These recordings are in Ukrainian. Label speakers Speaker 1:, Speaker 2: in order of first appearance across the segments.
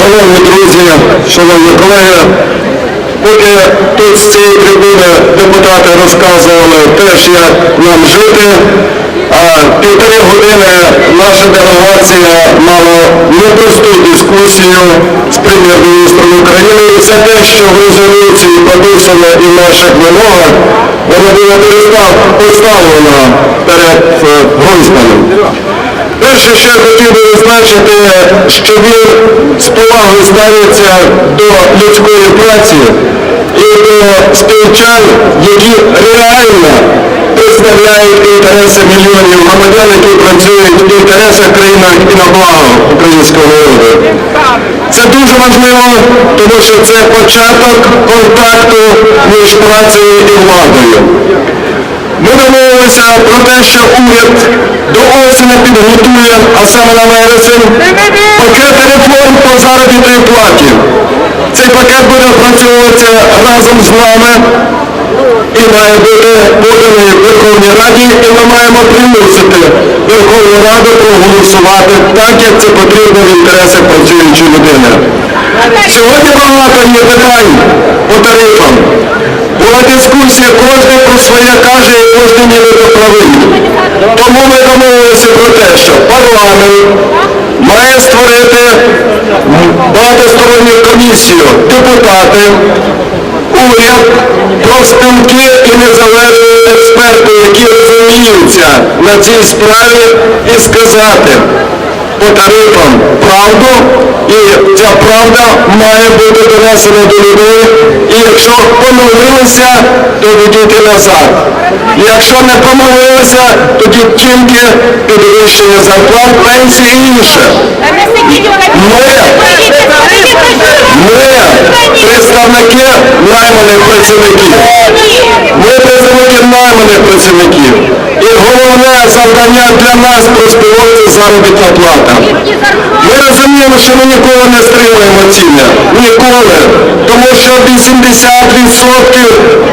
Speaker 1: Шановні друзі, шановні колеги, поки тут з цієї трибуни депутати розказували теж, як нам жити, півтори години наша делегація мала непросту дискусію з прем'єр-міністром України і все те, що в резолюції написано і в наших вимогах, воно було поставлено перед е, Гройсманом. Перше, що я хотів би відзначити, що він з повагою ставиться до людської праці і до співчан, які реально представляють інтереси мільйонів громадян, які працюють в інтересах країни і на благо українського народу. Це дуже важливо, тому що це початок контакту між працею і владою. Ми домовилися про те, що уряд до осені підготує, а саме на вересень, пакет реформ по заробітній платі. Цей пакет буде опрацьовуватися разом з нами і має бути поданий Верховній Раді, і ми маємо примусити Верховну Раду проголосувати так, як це потрібно в інтересах працюючої людини. Сьогодні багато є питань по тарифам. Була дискусія, кожен про своє каже і кожен нібито правий. Тому ми домовилися про те, що парламент має створити багатосторонню комісію, депутати, уряд, профспілки і незалежні експерти, які розуміються на цій справі, і сказати по тарифам правду, і ця правда має бути донесена до людей. І якщо помилилися, то відійти назад. Якщо не помилилися, тоді тільки підвищення зарплат, пенсії і інше. Ми представники найманих працівників. Ми представники найманих працівників. Завдання для нас це заробітна плата. Ми розуміємо, що ми ніколи не стримуємо ціни. Ніколи. Тому що 80%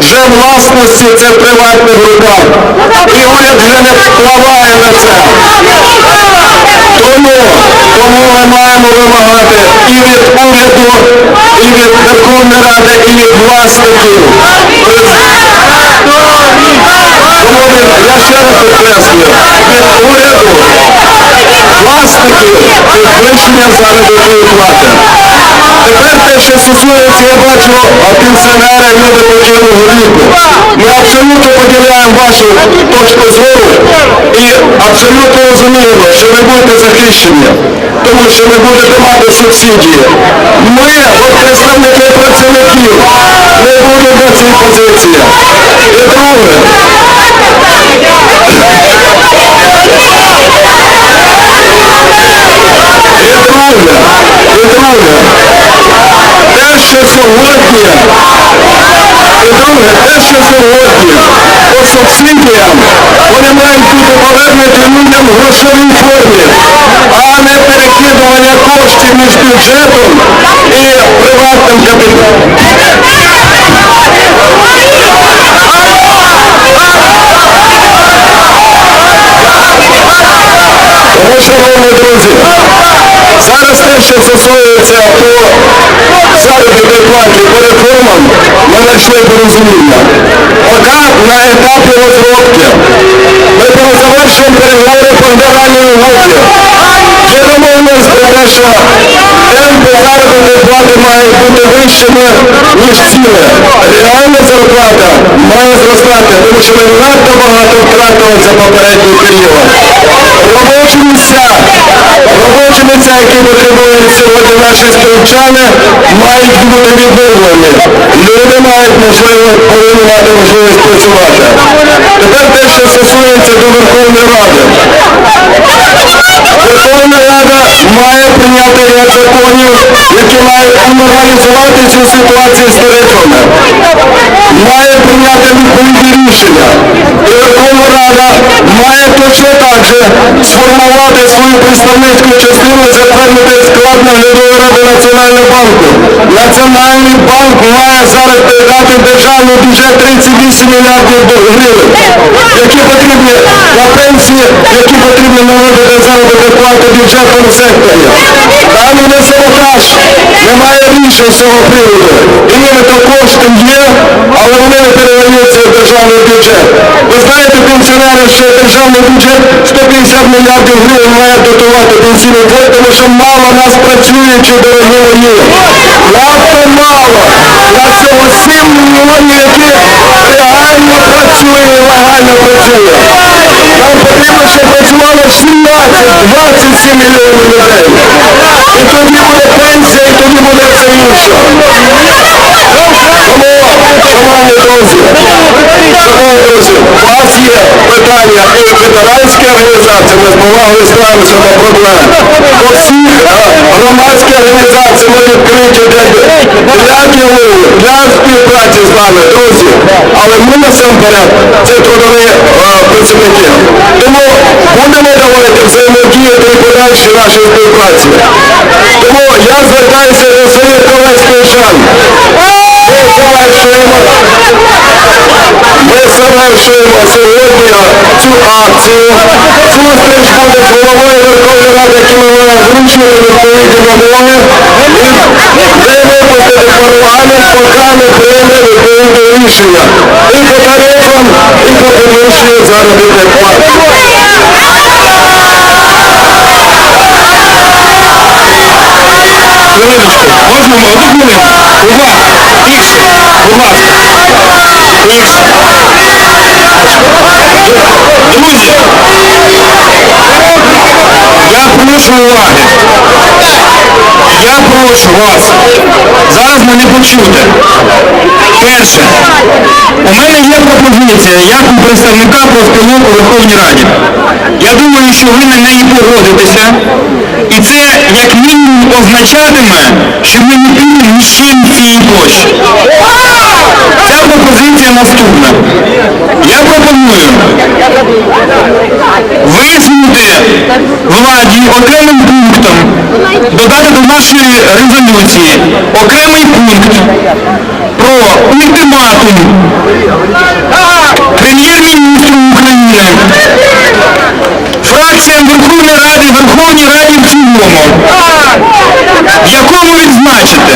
Speaker 1: вже власності це в приватних руках. І уряд вже не впливає на це. Тому, тому ми маємо вимагати і від уряду, і від Верховної Ради, і від власників. Тому від- я ще раз підкреслюю, від уряду, власників підвищення заробітної плати. Тепер те, що стосується, я бачу, пенсіонери люди починного віку. Ми абсолютно поділяємо вашу точку зору і абсолютно розуміємо, що ви будете захищені, тому що ви будете мати субсидії. Ми, от представники працівників, не будемо на цій позиції. І друге, І друге, і друге, те, що сьогодні, і друге, те, що сьогодні по субсидіям, вони мають бути повернуті людям в грошовій формі, а не перекидування коштів між бюджетом і приватним капіталом. Шановні друзі, зараз те, що стосується розробки ми завершуємо переговори по генеральній угоді. Ми домовилися про те, що темпи заробітної плати мають бути вищими, ніж ціни. Реальна зарплата має зростати, тому що ми надто багато втратили за попередній період. Робочі місця, робочі місця, які потребують сьогодні наші співчани, мають бути відновлені. Люди мають можливість, повинні мати можливість працювати. Тепер те, що стосується до Верховної Ради. Верховна Рада має прийняти ряд законів, які мають нормалізувати цю ситуацію з тарифами. Має прийняти відповідні рішення. Верховна Рада має точно так сформувати свою представницьку частину затвердити склад наглядової ради Національного банку. Національний банк має зараз передати в державний бюджет 38 мільярдів гривень, які потрібні на пенсії, які потрібні наводити заробітну плату бюджетному секторі. Там не саботаж, немає рішень з цього приводу. І нібито кошти є, вони не в державний бюджет. Ви знаєте, пенсіонери, що державний бюджет 150 мільярдів гривень має дотувати пенсійний фонд, тому що мало нас працюючи, дорогі мої. Надто мало. На цього 7 мільйонів, які реально працює легально працює. Нам потрібно, щоб працювало 17-27 мільйонів людей. І тоді буде пенсія, і тоді буде все інше. Шановні друзі, шановні друзі, у вас є питання і ветеранські організації, ми з повагою ставимося до проблем. У всіх е, громадські організації ми відкриті для, діалогу, для співпраці з нами, друзі. Але ми насамперед це трудові е, працівники. Тому будемо давати взаємодіяти і подальші нашої співпраці. Тому я звертаюся до своїх колег співчан. Ми завершуємо. Ми завершуємо сьогодні цю акцію. Зустріч буде з головою Верховної Ради, який ми озвучили відповідні вимоги. І ви випустите парламент, поки не прийме відповідне рішення. І по тарифам, і по підвищенню заробітних плат.
Speaker 2: Хвилиночку, можна ми одну хвилину? Увага! Тихше, будь ласка. Тихше. Друзі, прошу уваги. Я прошу вас зараз мене почути. Перше, у мене є пропозиція як у представника профспілок у Верховній Раді. Я думаю, що ви на неї погодитеся. І це як мінімум означатиме, що ми не підемо ні з чим цієї площі. Ця пропозиція наступна. Я пропоную висунути владі окремим пунктом, додати до нашої резолюції окремий пункт про ультиматум прем'єр-міністру України, фракціям Верховної Ради, Верховній Раді в цілому, в якому відзначити,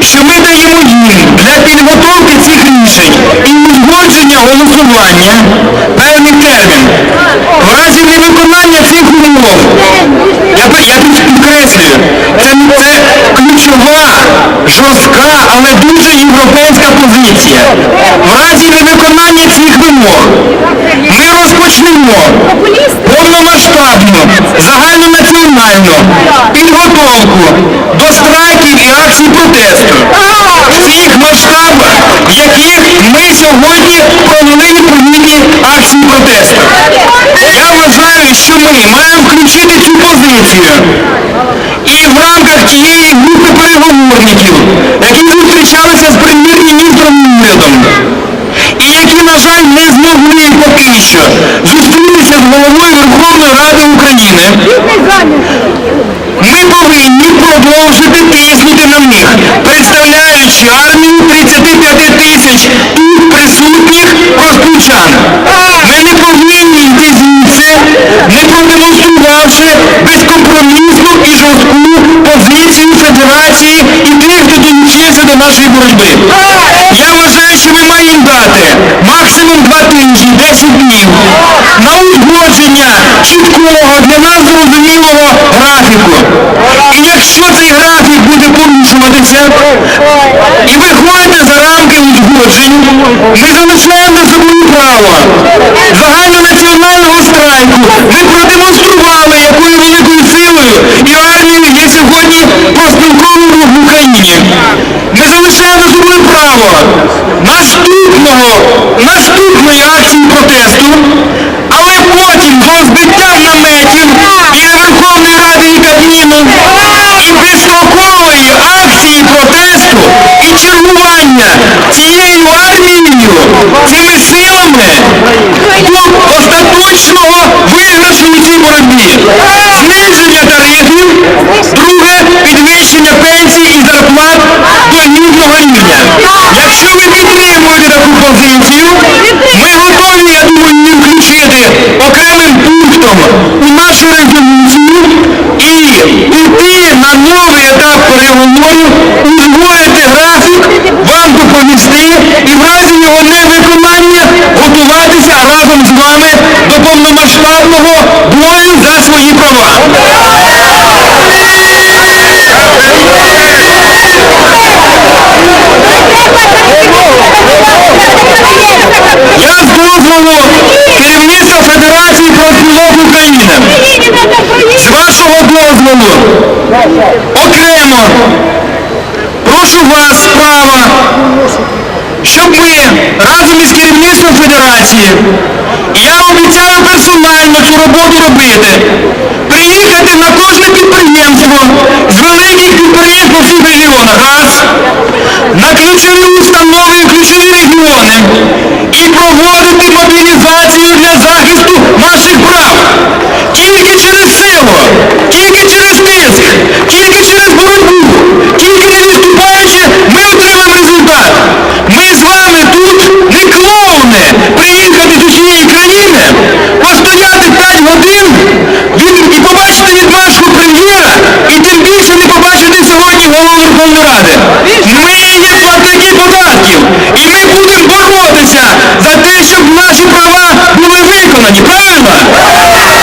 Speaker 2: що ми даємо їм для підготовки цих рішень і узгодження голосування певний термін. В разі невиконання цих умов, я, тут підкреслюю, це, ключова, жорстка, але дуже європейська позиція. В разі невиконання цих вимог ми розпочнемо повномасштабну, загальнонаціональну підготовку до страйків і акцій протесту. В цих масштабах, яких ми сьогодні провели відповідні акції протесту. Що ми маємо включити цю позицію. І в рамках тієї групи переговорників, які зустрічалися з прем'єр-міністром урядом, і які, на жаль, не змогли поки що зустрітися з головою Верховної Ради України, ми повинні продовжити тиснути на них, представляючи армію 35 тисяч тут присутніх розпучан. Ми не повинні йти звідси, не продемонструвавши безкомпромісну і жорстку позицію Федерації і тих, хто долучився до нашої боротьби. Я вважаю, що ми маємо дати максимум два тижні, 10 днів на узгодження чіткого для нас зрозумілого графіку. І якщо цей графік буде порушуватися і виходити за рамки узгоджень, ми залишаємо за собою право страйку. Ми продемонстрували, якою великою силою і армією є сьогодні профспілковий в Україні. Ми залишаємо за собою право наступного, наступної акції протесту, але потім з розбиттям наметів біля Верховної Ради і Кабміну і безстрокової акції протесту і чергування цією армією, цими силами Я з дозволу керівництва Федерації профспілок України. З вашого дозволу окремо прошу вас справа, щоб ви разом із керівництвом Федерації, і я обіцяю персонально цю роботу робити, приїхати на кожне підприємство з великих підприємств у всіх регіонах. Раз. На ключові